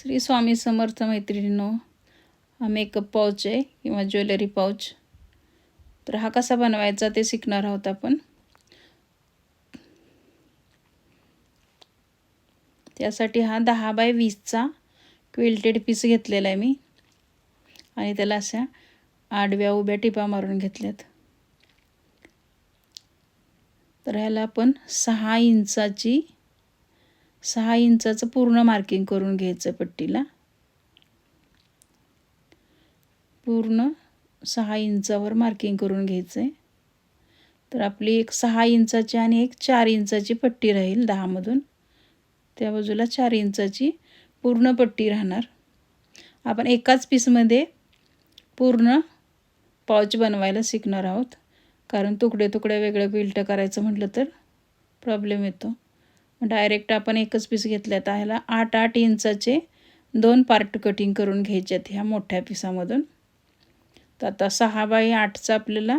श्री स्वामी समर्थ मैत्रिणींनो हा makeup pouch आहे किंवा ज्वेलरी पाऊच तर हा कसा बनवायचा ते शिकणार आहोत आपण. त्यासाठी हा दहा बाय वीसचा क्विल्टेड पीस घेतलेला आहे मी. आणि त्याला अशा आडव्या उभ्या टिपा मारून घेतल्यात. तर ह्याला आपण सहा इंचाची सहा इंचाचं पूर्ण मार्किंग करून घ्यायचं पट्टीला. पूर्ण सहा इंचावर मार्किंग करून घ्यायचं आहे तर आपली एक सहा इंचाची आणि एक चार इंचाची पट्टी राहील दहामधून त्या बाजूला चार इंचाची पूर्ण पट्टी राहणार. आपण एकाच पीसमध्ये पूर्ण पाऊच बनवायला शिकणार आहोत. कारण तुकडे तुकडे वेगळे बिल्ट करायचं म्हटलं तर प्रॉब्लेम येतो. डायरेक्ट आपण एकच पीस घेतल्यात. ह्याला आठ आठ इंचाचे दोन पार्ट कटिंग करून घ्यायचे आहेत ह्या मोठ्या पिसामधून तर आता सहा बाय आठचा आपल्याला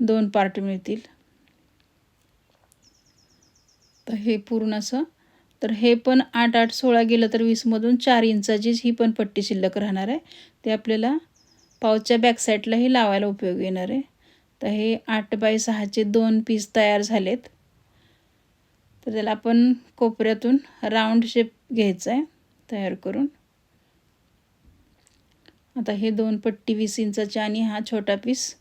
दोन पार्ट मिळतील. तर हे पूर्ण असं. तर हे पण आठ आठ सोळा गेलं तर वीसमधून चार इंचाचीच ही पण पट्टी शिल्लक राहणार आहे. ते आपल्याला पावच्या बॅकसाईडलाही लावायला उपयोग येणार आहे. तर हे आठ बाय सहाचे दोन पीस तयार झालेत. तर त्याला आपण कोपऱ्यातून राऊंड शेप घ्यायचा आहे तयार करून. आता हे दोन पट्टी वीस इंचाचे आणि हा छोटा पीस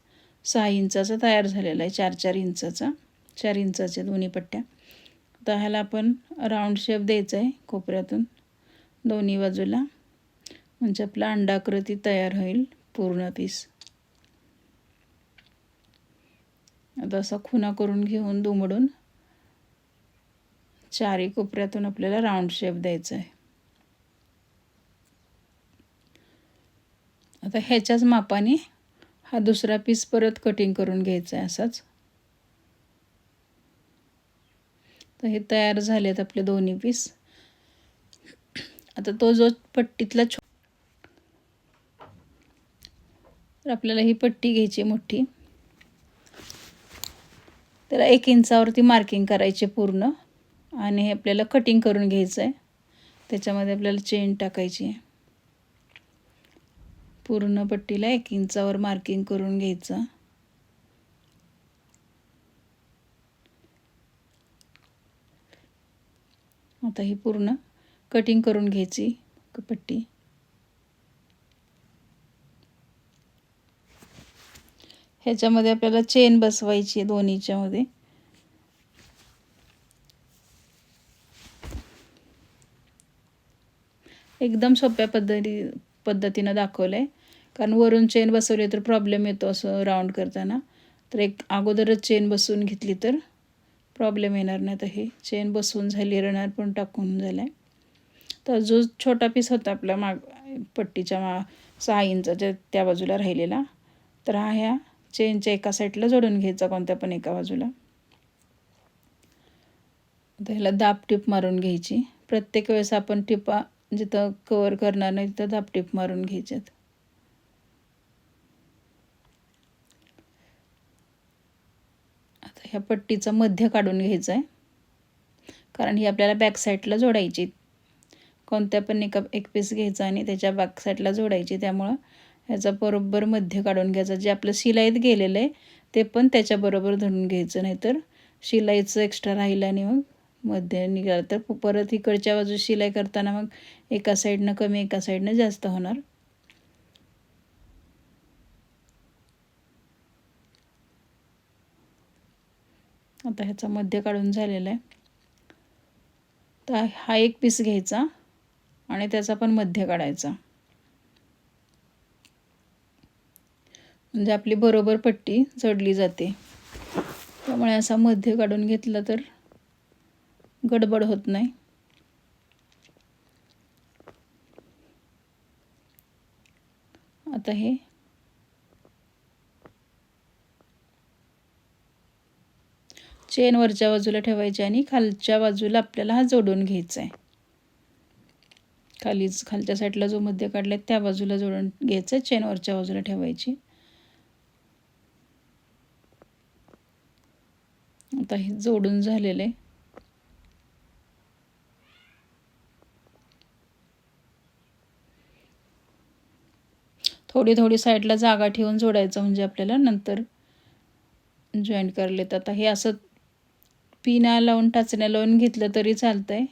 सहा इंचाचा तयार झालेला आहे चार चार इंचाचा चार इंचाच्या दोन्ही पट्ट्या. आता ह्याला आपण राऊंड शेप द्यायचा आहे कोपऱ्यातून दोन्ही बाजूला. म्हणजे आपला अंडाकृती तयार होईल पूर्ण पीस. आता असा खुना करून घेऊन दुमडून चारी कोपऱ्यातून आपल्याला राऊंड शेप द्यायचा आहे आता ह्याच्याच मापाने हा दुसरा पीस परत कटिंग करून घ्यायचा आहे असाच. तर हे तयार झालेत आपले दोन्ही पीस आता तो जो पट्टीतला छो तर आपल्याला ही पट्टी घ्यायची मोठी. त्याला एक इंचावरती मार्किंग करायचे पूर्ण. आणि हे आपल्याला कटिंग करून घ्यायचं आहे त्याच्यामध्ये आपल्याला चेन टाकायची आहे. पूर्ण पट्टीला एक इंचावर मार्किंग करून घ्यायचं. आता ही पूर्ण कटिंग करून घ्यायची पट्टी. ह्याच्यामध्ये आपल्याला चेन बसवायची आहे दोन्हीच्यामध्ये. एकदम सोप्या पद्धती पद्धतीनं दाखवलं आहे कारण वरून चेन बसवली तर प्रॉब्लेम येतो असं राऊंड करताना. तर एक अगोदरच चेन बसवून घेतली तर प्रॉब्लेम येणार नाही. तर हे चेन बसवून झाली रणार पण टाकून झालं आहे तर जो छोटा पीस होता आपला माग पट्टीच्या मा सहा इंचाच्या त्या बाजूला राहिलेला तर हा ह्या चेनच्या एका साईडला जोडून घ्यायचा कोणत्या पण एका बाजूला. तर ह्याला दाब टिप मारून घ्यायची. प्रत्येक वेळेस आपण टिपा जिथं कवर करणार नाही तिथं धापटीप मारून घ्यायच्यात. आता ह्या पट्टीचं मध्य काढून घ्यायचं आहे कारण ही आपल्याला बॅक साईडला जोडायची. कोणत्या पण एका एक पीस घ्यायचा आणि त्याच्या बॅक साईडला जोडायची. त्यामुळं ह्याचा बरोबर मध्य काढून घ्यायचं. जे आपलं शिलाईत गेलेलं आहे ते पण त्याच्याबरोबर धरून घ्यायचं. नाहीतर शिलाईचं एक्स्ट्रा राहिलं आणि मग मध्ये निघालं. तर परत इकडच्या बाजू शिलाई करताना मग एका साईडनं कमी एका साईडनं जास्त होणार. आता ह्याचा मध्य काढून झालेला आहे. तर हा एक पीस घ्यायचा आणि त्याचा पण मध्य काढायचा. म्हणजे आपली बरोबर पट्टी चढली जाते. त्यामुळे असा मध्य काढून घेतला तर गडबड होत नाही. आता हे. चेन वरच्या बाजूला ठेवायची आणि खालच्या बाजूला आपल्याला हा जोडून घ्यायचा आहे खालीच खालच्या साईडला जो मध्य काढला त्या बाजूला जोडून घ्यायचं चेन वरच्या बाजूला ठेवायची. आता हे जोडून झालेलं आहे थोडी थोडी साईडला जागा ठेवून जोडायचं म्हणजे आपल्याला नंतर जॉईंट करायला येतं आता हे असं पिना लावून टाचण्या लावून घेतलं तरी चालतं आहे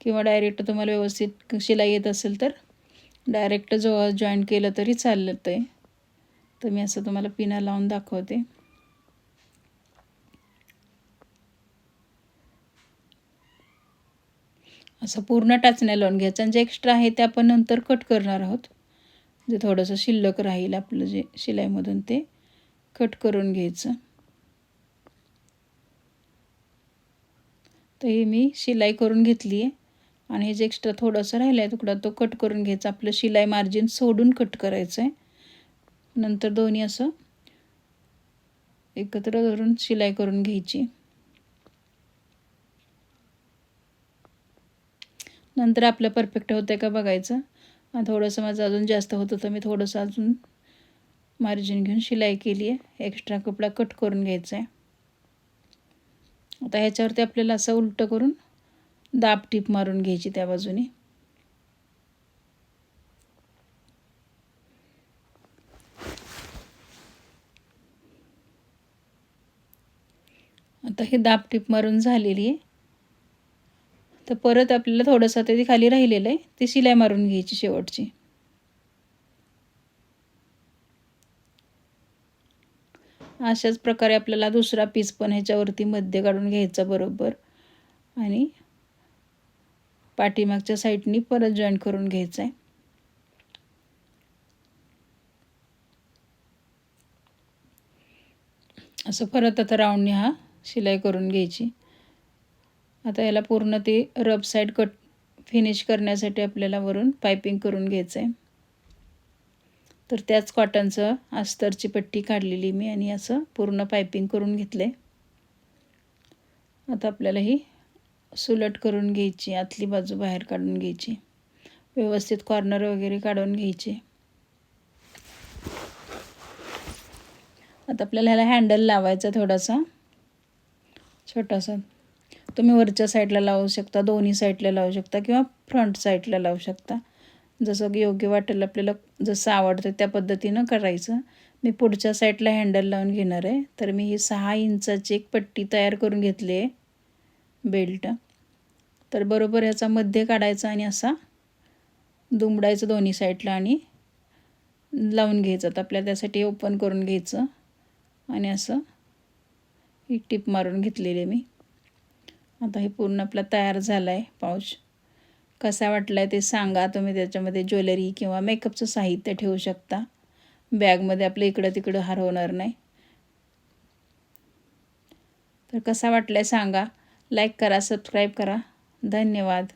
किंवा डायरेक्ट तुम्हाला व्यवस्थित शिलाई येत असेल तर डायरेक्ट जो जॉईंट केलं तरी चालत आहे तर मी असं तुम्हाला पिना लावून दाखवते. असं पूर्ण टाचण्या लावून घ्यायचं. आणि जे एक्स्ट्रा आहे ते आपण नंतर कट करणार आहोत. जे थोडंसं शिल्लक राहील आपलं जे शिलाईमधून ते कट करून घ्यायचं. तर हे मी शिलाई करून घेतली आहे. आणि हे जे एक्स्ट्रा थोडंसं राहिलं आहे तुकडा तो कट करून घ्यायचा. आपलं शिलाई मार्जिन सोडून कट करायचं आहे नंतर दोन्ही असं एकत्र धरून शिलाई करून घ्यायची. नंतर आपलं परफेक्ट होतं आहे का बघायचं. थोडंसं माझं अजून जास्त होतं मी थोडंसं अजून मार्जिन घेऊन शिलाई केली आहे. एक्स्ट्रा कपडा कट करून घ्यायचा आहे. आता ह्याच्यावरती आपल्याला असं उलटं करून दाब टीप मारून घ्यायची त्या बाजूने. आता हे दाब टीप मारून झालेली आहे. तर परत आपल्याला थोडंसं ते खाली राहिलेलं आहे. ती शिलाई मारून घ्यायची शेवटची. अशाच प्रकारे आपल्याला दुसरा पीस पण ह्याच्यावरती मध्य काढून घ्यायचा बरोबर. आणि पाठीमागच्या साईडनी परत जॉईन करून घ्यायचं आहे असं परत आता राऊंडने हा शिलाई करून घ्यायची. आता याला पूर्ण ती रब साईड कट फिनिश करण्यासाठी आपल्याला वरून पायपिंग करून घ्यायचं आहे तर त्याच कॉटनचं अस्तरची पट्टी काढलेली मी आणि असं पूर्ण पायपिंग करून घेतलं आहे आता आपल्याला ही सुलट करून घ्यायची आतली बाजू बाहेर काढून घ्यायची व्यवस्थित कॉर्नर वगैरे काढून घ्यायचे. आता आपल्याला ह्याला हँडल लावायचा थोडासा छोटासा. तुम्ही वरच्या साईडला लावू शकता दोन्ही साईडला लावू शकता किंवा फ्रंट साईडला लावू शकता. जसं की योग्य वाटेल आपल्याला जसं आवडतं त्या पद्धतीनं करायचं. मी पुढच्या साईडला हँडल लावून घेणार आहे. तर मी ही सहा इंचाची एक पट्टी तयार करून घेतली आहे. बेल्ट तर बरोबर ह्याचा मध्य काढायचा आणि असा दुमडायचं दोन्ही साईडला आणि लावून घ्यायचं. तर आपल्याला त्यासाठी ओपन करून घ्यायचं. आणि असं ही टिप मारून घेतलेली मी. आता हे पूर्ण आपला तयार झाला आहे पाऊच. कसा वाटला आहे ते सांगा. तुम्ही त्याच्यामध्ये ज्वेलरी किंवा मेकअपचं साहित्य ठेवू शकता. बॅगमध्ये आपलं इकडं तिकडं हरवणार नाही. तर कसा वाटला आहे सांगा. लाईक करा सबस्क्राईब करा. धन्यवाद.